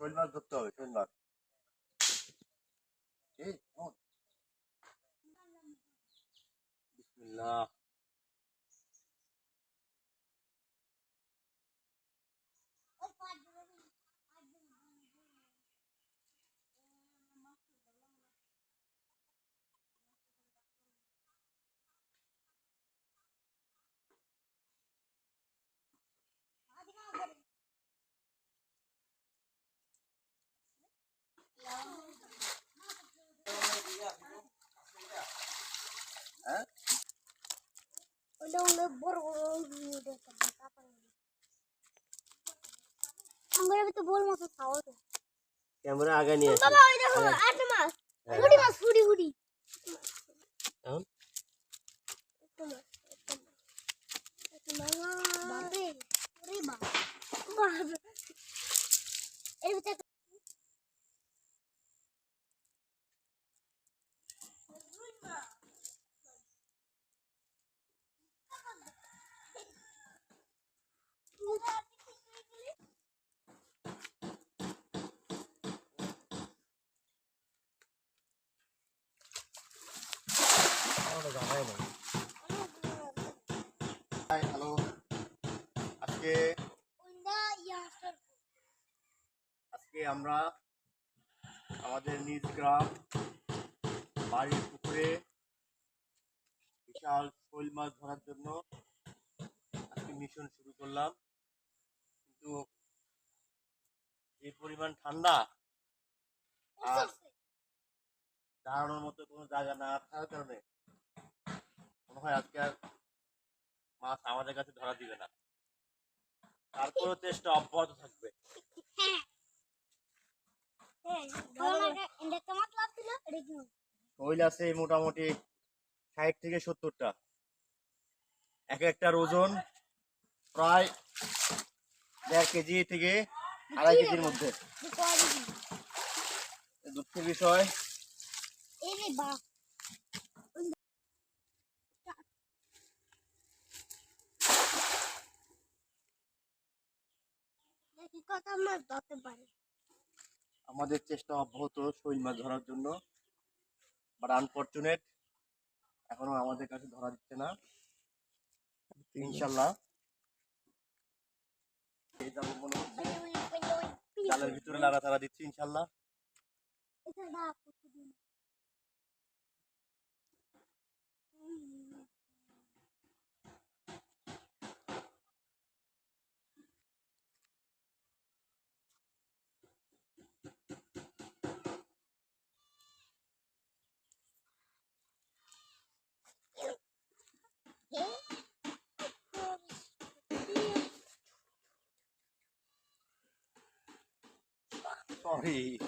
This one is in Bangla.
শৈল মাছ ধরতে হবে শৈল মাছ। বিসমিল্লাহ আমার তো বড় মাছ খাওয়া ক্যামেরা আগে নিয়ে বাবা ওই দেখো আট মাছ হ্যালো আজকে আজকে আমরা আমাদের নিজ গ্রাম বাড়ির পুকুরে বিশাল শৈল মাছ ধরার জন্য আজকে মিশন শুরু করলাম। কিন্তু যে পরিমাণ ঠান্ডা আর দাঁড়ানোর মতো কোনো জায়গা না থাকার কারণে হয় আজকে আর মাছ আমাদের কাছে ধরা দিবে না। তারপরেও চেষ্টা অব্যাহত থাকবে। শৈল আছে মোটামুটি ষাট থেকে সত্তরটা। এক একটার ওজন প্রায় দেড় কেজি থেকে আড়াই কেজির মধ্যে। দুঃখের বিষয় কথা আমরা ধরতে পারি। আমাদের চেষ্টা অব্যাহত শৈল মাছ ধরার জন্য বাট আনফর্চুনেট এখনও আমাদের কাছে ধরা দিচ্ছে না। ইনশাল্লাহ এই যাব মনে হচ্ছে। জালের ভিতরে লাগা তারা দিচ্ছি ইনশাল্লাহ sorry